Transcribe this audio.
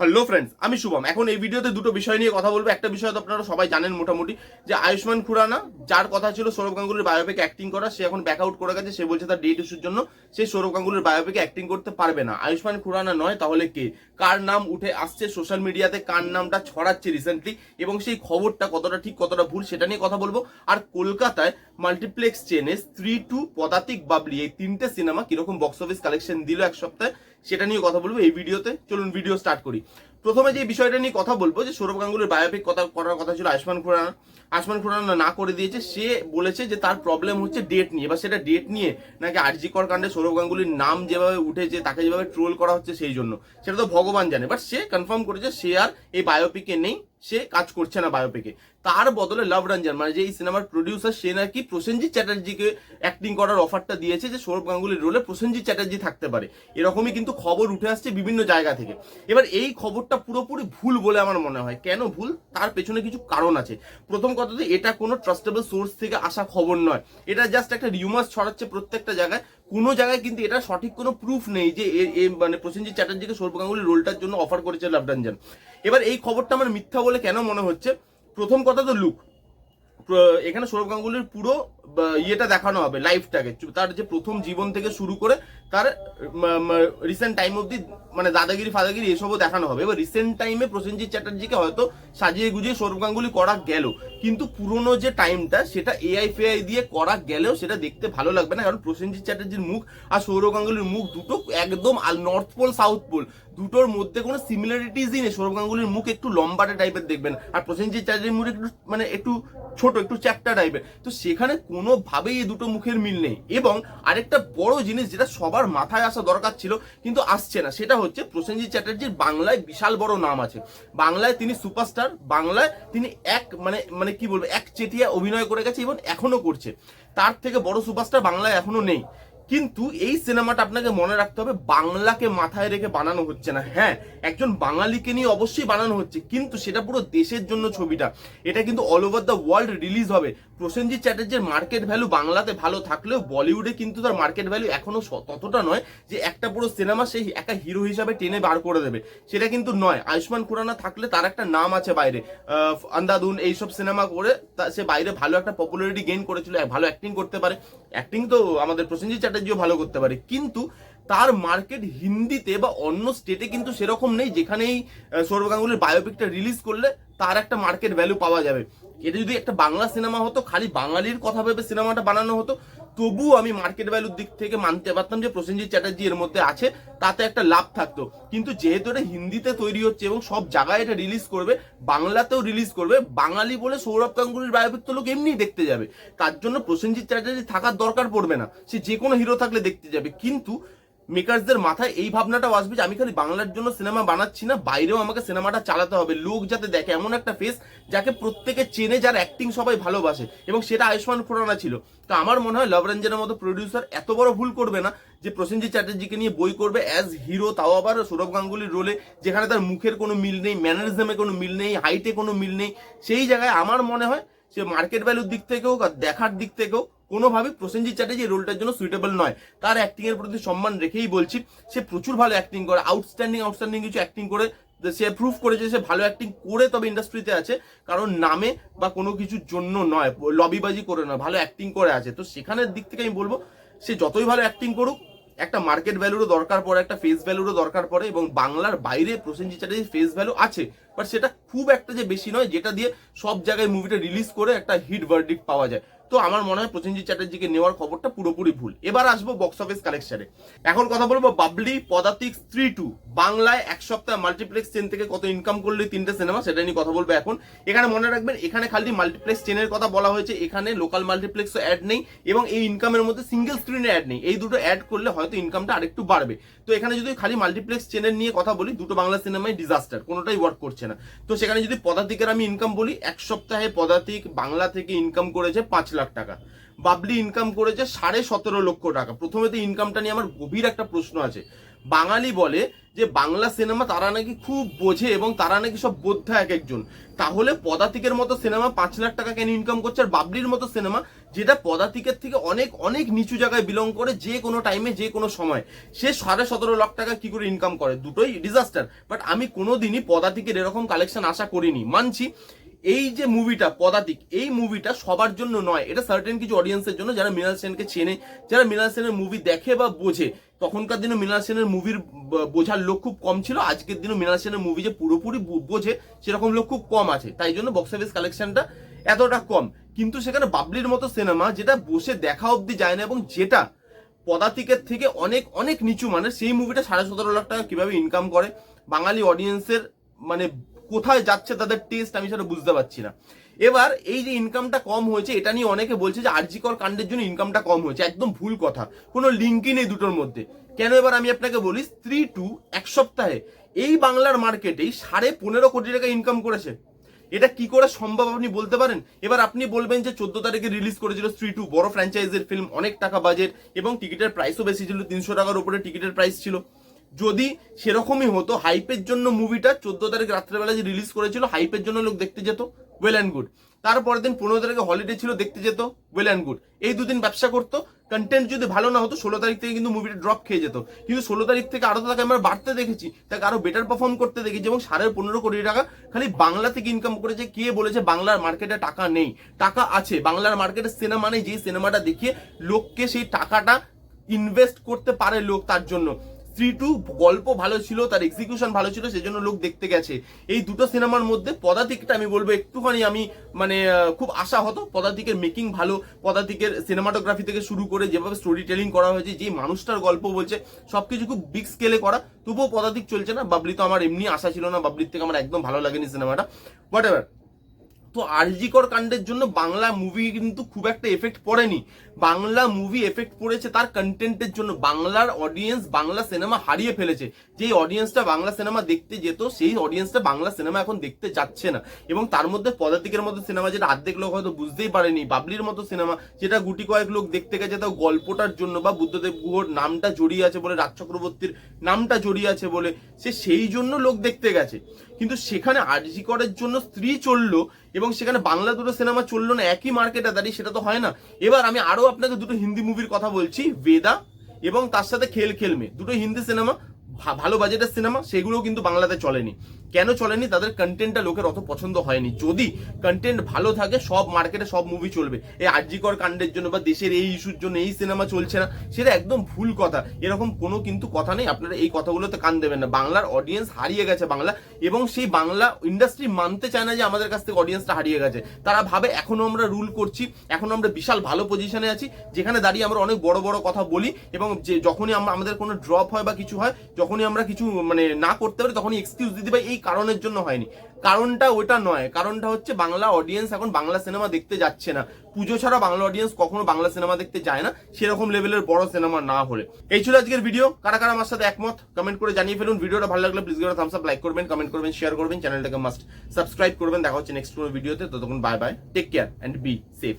Hello friends আমি শুভম। এখন এই ভিডিওতে দুটো বিষয় নিয়ে কথা বলব। একটা বিষয় তো আপনারা সবাই জানেন মোটামুটি, যে আয়ুষ্মান খুরানা, যার কথা ছিল সৌরভ গাঙ্গুলির বায়োপিক অ্যাক্টিং করা, সে এখন ব্যাক আউট করে গেছে, সে বলছে তার ডেট ইস্যুর জন্য, সে সৌরভ গাঙ্গুলির বায়োপিকে অ্যাক্টিং করতে পারবে না। আয়ুষ্মান খুরানা নয়, তাহলে কে? কার নাম উঠে আসছে সোশ্যাল মিডিয়াতে কার নামটা ছড়াচ্ছে রিসেন্টলি এবং সেই খবরটা কতটা ঠিক, কতটা ভুল, সেটা নিয়ে কথা বলব। আর কলকাতায় মাল্টিপ্লেক্স চেনে স্ত্রী টু পদাতিক বাবলি, এই তিনটে সিনেমা কীরকম বক্স অফিস কালেকশন দিল এক সপ্তাহে সেটা নিয়ে কথা বলব এই ভিডিওতে। চলুন ভিডিও স্টার্ট করি। প্রথমে যে বিষয়টা নিয়ে কথা বলব, যে সৌরভ গাঙ্গুলির বায়োপিক কথা করার কথা ছিল আয়ুষ্মান খুরানা। আয়ুষ্মান খুরানা না করে দিয়েছে, সে বলেছে যে তার প্রবলেম হচ্ছে ডেট নিয়ে। এবার সেটা ডেট নিয়ে নাকি আরজিকর কাণ্ডে সৌরভ গাঙ্গুলির নাম যেভাবে উঠেছে, তাকে যেভাবে ট্রোল করা হচ্ছে সেই জন্য। সেটা তো ভগবান জানে। বাট সে কনফার্ম করেছে সে আর এই বায়োপিকে নেই, সে কাজ করছে না বায়োপিকে তার বদলে লাভ রঞ্জন মানে যে এই সিনেমার প্রডিউসার সে নাকি প্রসেনজিৎ চ্যাটার্জিকে অ্যাক্টিং করার অফারটা দিয়েছে যে সৌরভ গাঙ্গুলির রোলে প্রসেনজিৎ চ্যাটার্জি থাকতে পারে। এরকমই কিন্তু খবর উঠে আসছে বিভিন্ন জায়গা থেকে। এবার এই খবরটা পুরোপুরি ভুল বলে আমার মনে হয়। কেন ভুল? তার পেছনে কিছু কারণ আছে। প্রথম কথা তো এটা কোনো ট্রাস্টেবল সোর্স থেকে আসা খবর নয়। এটা জাস্ট একটা রিউমার্স ছড়াচ্ছে প্রত্যেকটা জায়গায়। কোনো জায়গায় কিন্তু এটা সঠিক কোনো প্রুফ নেই যে মানে প্রসেনজিৎ চ্যাটার্জিকে সৌরভ গাঙ্গুলির রোলটার জন্য অফার করেছে লাভ রঞ্জন এবার এই খবরটা আমার মিথ্যা বলে কেন মনে হচ্ছে? প্রথম কথা তো লুক এখানে সৌরভ গাঙ্গুলির পুরো ইয়েটা দেখানো হবে লাইফটাকে তার যে প্রথম জীবন থেকে শুরু করে তার রিসেন্ট টাইম অব্দি মানে দাদাগিরি, ফাদাগিরি এসবও দেখানো হবে। এবার রিসেন্ট টাইমে প্রসেনজিৎ চ্যাটার্জিকে হয়তো সাজিয়ে গুজিয়ে সৌরভ গাঙ্গুলি করা গেল। কিন্তু পুরনো যে টাইমটা সেটা এআই ফেআই দিয়ে করা গেলেও সেটা দেখতে ভালো লাগবে না। কারণ প্রসেনজিৎ চ্যাটার্জির মুখ আর সৌরভ গাঙ্গুলির মুখ দুটো একদম নর্থ পোল সাউথ পোল দুটোর মধ্যে কোনো সিমিলারিটিসই নেই। সৌরভ গাঙ্গুলির মুখ একটু লম্বাটে টাইপের দেখবেন, আর প্রসেনজিৎ চ্যাটার্জির মুখ একটু মানে একটু ছোট, একটু চ্যাপ্টা টাইপের তো সেখানে কোনোভাবেই এই দুটো মুখের মিল নেই। এবং আরেকটা বড় জিনিস যেটা সবার মাথায় আসা দরকার ছিল, কিন্তু আসছে না, সেটা হচ্ছে প্রসেনজিৎ চ্যাটার্জির বাংলায় বিশাল বড় নাম আছে। বাংলায় তিনি সুপারস্টার, বাংলায় তিনি এক মানে মানে কি বলব, এক চেটিয়া অভিনয় করে গেছে, এবং এখনও করছে। তার থেকে বড় সুপারস্টার বাংলায় এখনও নেই। কিন্তু এই সিনেমাটা আপনাকে মনে রাখতে হবে, বাংলাকে মাথায় রেখে বানানো হচ্ছে না। হ্যাঁ একজন বাঙালিকে নিয়ে অবশ্যই বানানো হচ্ছে, কিন্তু সেটা পুরো দেশের জন্য ছবিটা। এটা কিন্তু all over the world release হবে। প্রসেনজিৎ চ্যাটার্জির মার্কেট ভ্যালু বাংলাতে ভালো থাকলেও বলিউডে কিন্তু তার মার্কেট ভ্যালু এখনও ততটা নয় যে একটা পুরো সিনেমা সেই একা হিরো হিসাবে টেনে বার করে দেবে। সেটা কিন্তু নয়। আয়ুষ্মান খুরানা থাকলে তার একটা নাম আছে বাইরে। আন্দাদুন এইসব সিনেমা করে সে বাইরে ভালো একটা পপুলারিটি গেইন করেছিল, ভালো অ্যাক্টিং করতে পারে। অ্যাক্টিং তো আমাদের প্রসেনজিৎ চ্যাটার্জিও ভালো করতে পারে। কিন্তু তার মার্কেট হিন্দিতে বা অন্য স্টেটে কিন্তু সেরকম নেই, যেখানেই সৌরভ গাঙ্গুলির বায়োপিকটা রিলিজ করলে তার একটা মার্কেট ভ্যালু পাওয়া যাবে। এটা যদি একটা বাংলা সিনেমা হতো, খালি বাঙালির কথা ভেবে সিনেমাটা বানানো হতো, তবুও আমি মার্কেট ভ্যালুর দিক থেকে মানতে পারতাম যে প্রসেনজিৎ চ্যাটার্জি এর মধ্যে আছে, তাতে একটা লাভ থাকতো। কিন্তু যেহেতু এটা হিন্দিতে তৈরি হচ্ছে এবং সব জায়গায় এটা রিলিজ করবে, বাংলাতেও রিলিজ করবে, বাঙালি বলে সৌরভ গাঙ্গুলির বায়োপিক তো লোক এমনি দেখতে যাবে। তার জন্য প্রসেনজিৎ চ্যাটার্জি থাকার দরকার পড়বে না। সে যে কোনো হিরো থাকলে দেখতে যাবে। কিন্তু মেকার্সদের মাথায় এই ভাবনাটাও আসবে যে আমি খালি বাংলার জন্য সিনেমা বানাচ্ছি না, বাইরেও আমাকে সিনেমাটা চালাতে হবে। লোক যাতে দেখে, এমন একটা ফেস যাকে প্রত্যেকে চেনে, যার অ্যাক্টিং সবাই ভালোবাসে এবং সেটা আয়ুষ্মান খুরানা ছিল। তো আমার মনে হয় লভ রঞ্জনের মতো প্রডিউসার এত বড় ভুল করবে না যে প্রসেনজিৎ চ্যাটার্জিকে নিয়ে বই করবে অ্যাজ হিরো তাও আবার সৌরভ গাঙ্গুলির রোলে যেখানে তার মুখের কোনো মিল নেই ম্যানারিজমে কোনো মিল নেই হাইটে কোনো মিল নেই। সেই জায়গায় আমার মনে হয় সে মার্কেট ভ্যালুর দিক থেকে হোক আর দেখার দিক থেকেও কোনোভাবে প্রসেনজিৎ চ্যাটার্জি রোলটার জন্য সুইটেবল নয়। তার অ্যাক্টিং এর প্রতি সম্মান রেখেই বলছি, সে প্রচুর ভালো অ্যাক্টিং করে আউটস্ট্যান্ডিং আউটস্ট্যান্ডিং কিছু অ্যাক্টিং করে, সে প্রুফ করেছে সে ভালো অ্যাক্টিং করে তবে ইন্ডাস্ট্রিতে আছে, কারণ নামে বা কোনো কিছুর জন্য নয় লবিবাজি করে নয়, ভালো অ্যাক্টিং করে আছে। তো সেখানের দিক থেকে আমি বলব, সে যতই ভালো অ্যাক্টিং করুক, একটা মার্কেট ভ্যালুরও দরকার পড়ে, একটা ফেস ভ্যালুরও দরকার পড়ে, এবং বাংলার বাইরে প্রসেনজিৎ চ্যাটার্জির ফেস ভ্যালু আছে। বাট সেটা খুব একটা যে বেশি নয়, যেটা দিয়ে সব জায়গায় মুভিটা রিলিজ করে একটা হিট ভার্ডিক পাওয়া যায়। তো আমার মনে হয় প্রসেনজিৎ চ্যাটার্জিকে নেওয়ার খবরটা পুরোপুরি ভুল। এবার আসব বক্স অফিস কালেকশনে এখন কথা বলব বাবলি, পদাতিক, স্ত্রী টু। বাংলায় এক সপ্তাহ মাল্টিপ্লেক্স চেন থেকে কত ইনকাম করলে তিনটে সিনেমা সেটা নিয়ে কথা বলব এখন। এখানে মনে রাখবেন, এখানে খালি মাল্টিপ্লেক্স চেনের কথা বলা হয়েছে, এখানে লোকাল মাল্টিপ্লেক্সও অ্যাড নেই এবং এই ইনকামের মধ্যে সিঙ্গেল স্ক্রিনে অ্যাড নেই। এই দুটো অ্যাড করলে হয়তো ইনকামটা আরেকটু বাড়বে। তো এখানে যদি খালি মাল্টিপ্লেক্স চেনের নিয়ে কথা বলি, দুটো বাংলা সিনেমায় ডিজাস্টার কোনোটাই ওয়ার্ক করছে না। তো সেখানে যদি পদাতিকের আমি ইনকাম বলি, এক সপ্তাহে পদাতিক বাংলা থেকে ইনকাম করেছে পাঁচ লাখ টাকা। বাবলি ইনকাম করেছে সাড়ে সতেরো লক্ষ টাকা। প্রথমে তো ইনকামটা নিয়ে আমার গভীর একটা প্রশ্ন আছে। বাঙালি বলে যে, বাংলা সিনেমা তারা নাকি খুব বোঝে এবং তারা নাকি সব বোদ্ধা এক একজন। তাহলে পদাতিকের মতো সিনেমা পাঁচ লাখ টাকা কেন ইনকাম করছে? আর বাবলির মতো সিনেমা যেটা পদাতিকের থেকে অনেক অনেক নিচু জায়গায় বিলং করে যে কোনো টাইমে যে কোনো সময়। সে সাড়ে সতেরো লাখ টাকা কি করে ইনকাম করে? দুটোই ডিজাস্টার বাট আমি কোনোদিনই পদাতিকের এরকম কালেকশন আশা করিনি। মানছি এই যে মুভিটা পদাতিক, এই মুভিটা সবার জন্য নয়। এটা সার্টেন কিছু অডিয়েন্সের জন্য, যারা মৃণাল সেনকে চেনে, যারা মৃণাল সেনের মুভি দেখে বা বোঝে। তখনকার দিনে মৃণাল সেনের মুভির বোঝার লোক খুব কম ছিল। আজকের দিনে মৃণাল সেনের মুভি যে পুরোপুরি বোঝে, সেরকম লোক খুব কম আছে। তাই জন্য বক্স অফিস কালেকশনটা এতটা কম। কিন্তু সেখানে বাবলির মতো সিনেমা যেটা বসে দেখা অবধি যায় না এবং যেটা পদাতিকের থেকে অনেক অনেক নিচু মানে সেই মুভিটা সাড়ে সতেরো লাখ টাকা কীভাবে ইনকাম করে? বাঙালি অডিয়েন্সের মানে কোথায় যাচ্ছে তাদের টেস্ট আমি সেটা বুঝতে পারছি না। এবার এই যে ইনকামটা কম হয়েছে, এটা নিয়ে অনেকে বলছে যে আরজিকর কাণ্ডের জন্য ইনকামটা কম হয়েছে। একদম ভুল কথা। কোনো লিঙ্কই নেই দুটোর মধ্যে। কেন এবার আমি আপনাকে বলি, স্ত্রী টু এক সপ্তাহে এই বাংলার মার্কেটেই সাড়ে পনেরো কোটি টাকা ইনকাম করেছে। এটা কি করে সম্ভব আপনি বলতে পারেন? এবার আপনি বলবেন যে চোদ্দ তারিখে রিলিজ করেছিল স্ত্রী টু, বড় ফ্র্যাঞ্চাইজের ফিল্ম অনেক টাকা বাজেট এবং টিকিটের প্রাইসও বেশি ছিল, তিনশো টাকার উপরে টিকিটের প্রাইস ছিল। যদি সেরকমই হতো হাইপের জন্য মুভিটা চোদ্দ তারিখ রাত্রেবেলা যে রিলিজ করেছিল হাইপের জন্য লোক দেখতে যেত ওয়েল অ্যান্ড গুড তারপরের দিন পনেরো তারিখে হলিডে ছিল, দেখতে যেত ওয়েল অ্যান্ড গুড এই দুদিন ব্যবসা করতো কন্টেন্ট যদি ভালো না হতো, ষোলো তারিখ থেকে কিন্তু মুভিটা ড্রপ খেয়ে যেত। কিন্তু ষোলো তারিখ থেকে আরও তাকে আমরা বাড়তে দেখেছি, তাকে আরও বেটার পারফর্ম করতে দেখেছি এবং সাড়ে পনেরো কোটি টাকা খালি বাংলা থেকে ইনকাম করেছে। কে বলেছে বাংলার মার্কেটে টাকা নেই? টাকা আছে, বাংলার মার্কেটে সিনেমা নেই যে সিনেমাটা দেখিয়ে লোককে সেই টাকাটা ইনভেস্ট করতে পারে লোক তার জন্য। স্ত্রী টু গল্প ভালো ছিল, তার এক্সিকিউশন ভালো ছিল, সেজন্য লোক দেখতে গেছে। এই দুটো সিনেমার মধ্যে পদাতিকটা আমি বলব একটুখানি আমি মানে খুব আশা হতো পদাতিকের মেকিং ভালো, পদাতিকের সিনেমাটোগ্রাফি থেকে শুরু করে যেভাবে স্টোরি টেলিং করা হয়েছে যে মানুষটার গল্প বলছে, সবকিছু খুব বিগ স্কেলে করা। তবুও পদাতিক চলছে না, বাবলি তো আমার এমনি আশা ছিল না, বাবলির থেকে আমার একদম ভালো লাগেনি সিনেমাটা। হোয়াট এভার তো আরজিকর কাণ্ডের জন্য বাংলা মুভি কিন্তু খুব একটা এফেক্ট পড়েনি। বাংলা মুভি এফেক্ট পড়েছে তার কন্টেন্টের জন্য। বাংলার অডিয়েন্স বাংলা সিনেমা হারিয়ে ফেলেছে। যেই অডিয়েন্সটা বাংলা সিনেমা দেখতে যেত, সেই অডিয়েন্সটা বাংলা সিনেমা এখন দেখতে যাচ্ছে না। এবং তার মধ্যে পদাতিকের মতো সিনেমা যেটা অর্ধেক লোক হয়তো বুঝতেই পারেনি, বাবলির মতো সিনেমা যেটা গুটি কয়েক লোক দেখতে গেছে তাও গল্পটার জন্য বা বুদ্ধদেব গুহর নামটা জড়িয়ে আছে বলে রাজ চক্রবর্তীর নামটা জড়িয়ে আছে বলে, সে সেই জন্য লোক দেখতে গেছে। কিন্তু সেখানে আরজি করার জন্য স্ত্রী চলল এবং সেখানে বাংলা দুটো সিনেমা চলল না, একই মার্কেটে দাঁড়িয়ে সেটা তো হয় না। এবার আমি আরও আপনাকে দুটো হিন্দি মুভির কথা বলছি বেদা এবং তার সাথে খেল খেলমে। দুটো হিন্দি সিনেমা ভালো বাজেটের সিনেমা সেগুলো কিন্তু বাংলাতে চলেনি। কেন চলেনি? তাদের কন্টেন্টটা লোকের অত পছন্দ হয়নি। যদি কন্টেন্ট ভালো থাকে, সব মার্কেটে সব মুভি চলবে। এই আর্যিকর কাণ্ডের জন্য বা দেশের এই ইস্যুর জন্য এই সিনেমা চলছে না, সেটা একদম ভুল কথা। এরকম কোনো কিন্তু কথা নেই। আপনারা এই কথাগুলোতে কান দেবেন না। বাংলার অডিয়েন্স হারিয়ে গেছে বাংলা, এবং সেই বাংলা ইন্ডাস্ট্রি মানতে চায় না যে আমাদের কাছ থেকে অডিয়েন্সটা হারিয়ে গেছে। তারা ভাবে, এখনও আমরা রুল করছি, এখনও আমরা বিশাল ভালো পজিশনে আছি। যেখানে দাঁড়িয়ে আমরা অনেক বড় বড় কথা বলি, এবং যে যখনই আমরা আমাদের কোনো ড্রপ হয় বা কিছু হয় যখনই আমরা কিছু মানে না করতে পারি, তখনই এক্সকিউজ দিতে পারি, এই কারণের জন্য হয়নি। কারণটা ওটা নয়, কারণটা হচ্ছে বাংলা অডিয়েন্স এখন বাংলা সিনেমা দেখতে যাচ্ছে না। পুজো ছাড়া বাংলা অডিয়েন্স কখনো বাংলা সিনেমা দেখতে যায় না, সেরকম লেভেলের বড় সিনেমা না হলে। এই ছিল আজকের ভিডিও কারা কারা আমার সাথে একমত কমেন্ট করে জানিয়ে ফেলুন। ভিডিওটা ভালো লাগলে প্লিজ করে থামস আপ লাইক করবেন কমেন্ট করবেন শেয়ার করবেন চ্যানেলটাকে মাস্ট সাবস্ক্রাইব করবেন। দেখা হচ্ছে নেক্সট কোনো ভিডিওতে ততক্ষণ bye bye take care and be safe